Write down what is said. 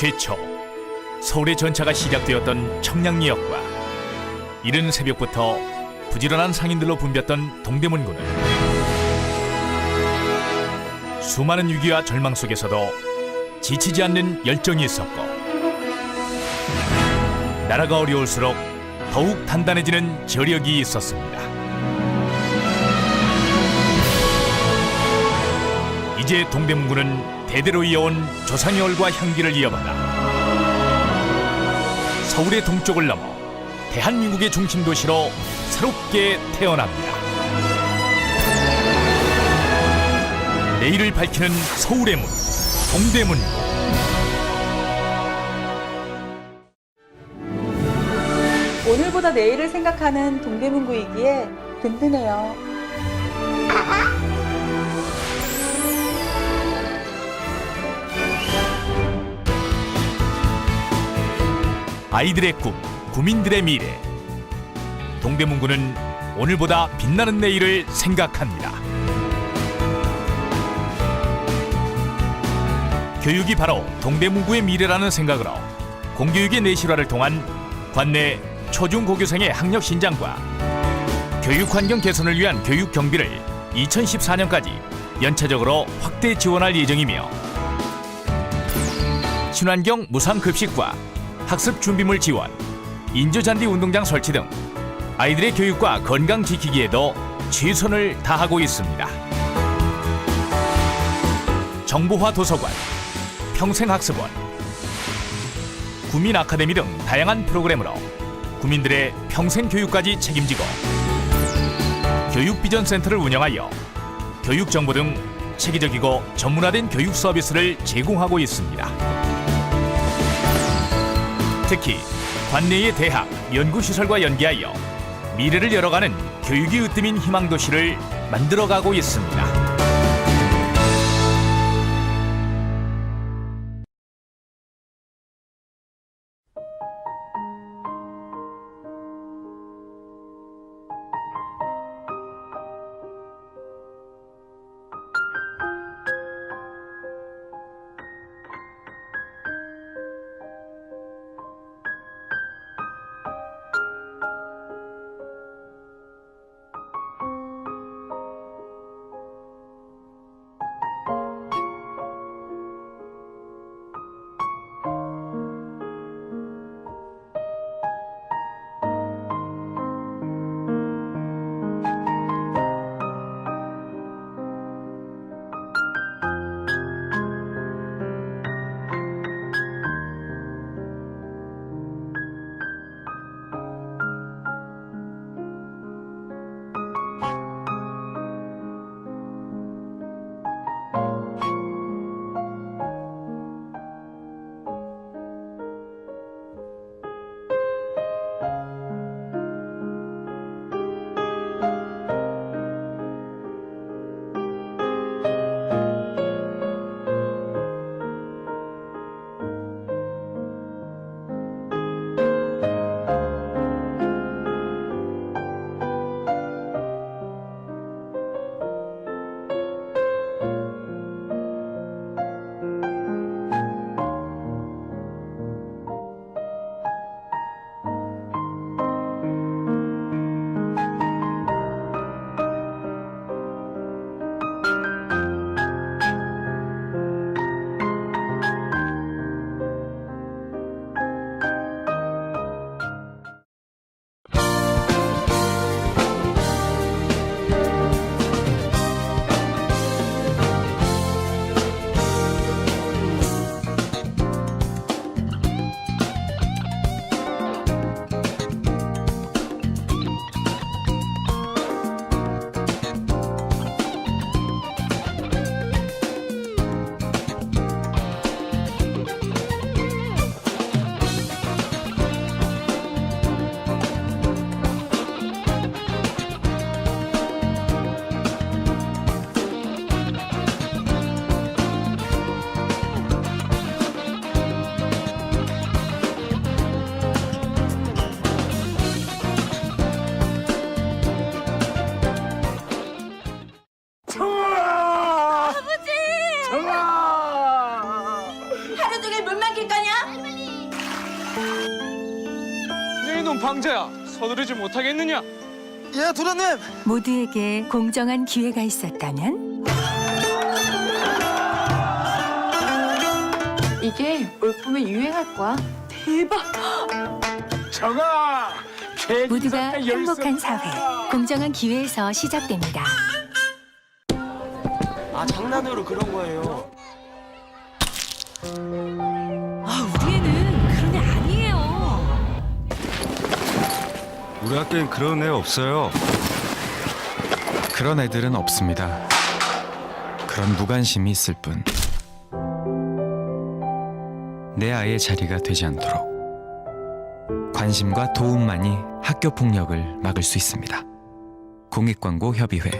최초 서울의 전차가 시작되었던 청량리역과 이른 새벽부터 부지런한 상인들로 붐볐던 동대문구는 수많은 위기와 절망 속에서도 지치지 않는 열정이 있었고 나라가 어려울수록 더욱 단단해지는 저력이 있었습니다. 이제 동대문구는 대대로 이어온 조상의 얼과 향기를 이어받아 서울의 동쪽을 넘어 대한민국의 중심 도시로 새롭게 태어납니다. 내일을 밝히는 서울의 문 동대문구. 오늘보다 내일을 생각하는 동대문구이기에 든든해요. 아이들의 꿈, 구민들의 미래. 동대문구는 오늘보다 빛나는 내일을 생각합니다. 교육이 바로 동대문구의 미래라는 생각으로 공교육의 내실화를 통한 관내 초중고교생의 학력 신장과 교육 환경 개선을 위한 교육 경비를 2014년까지 연차적으로 확대 지원할 예정이며 친환경 무상급식과 학습 준비물 지원, 인조잔디 운동장 설치 등 아이들의 교육과 건강 지키기에도 최선을 다하고 있습니다. 정보화 도서관, 평생학습원, 구민 아카데미 등 다양한 프로그램으로 구민들의 평생 교육까지 책임지고 교육 비전 센터를 운영하여 교육 정보 등 체계적이고 전문화된 교육 서비스를 제공하고 있습니다. 특히 관내의 대학, 연구시설과 연계하여 미래를 열어가는 교육이 으뜸인 희망도시를 만들어가고 있습니다. 방자야 서두르지 못하겠느냐? 예, 도련님. 모두에게 공정한 기회가 있었다면 이게 올 봄에 유행할 거야. 대박! 저가 모두가 행복한 사회, 공정한 기회에서 시작됩니다. 아, 장난으로 그런 거예요. 우리 학교엔 그런 애 없어요. 그런 애들은 없습니다. 그런 무관심이 있을 뿐. 내 아이의 자리가 되지 않도록 관심과 도움만이 학교 폭력을 막을 수 있습니다. 공익광고 협의회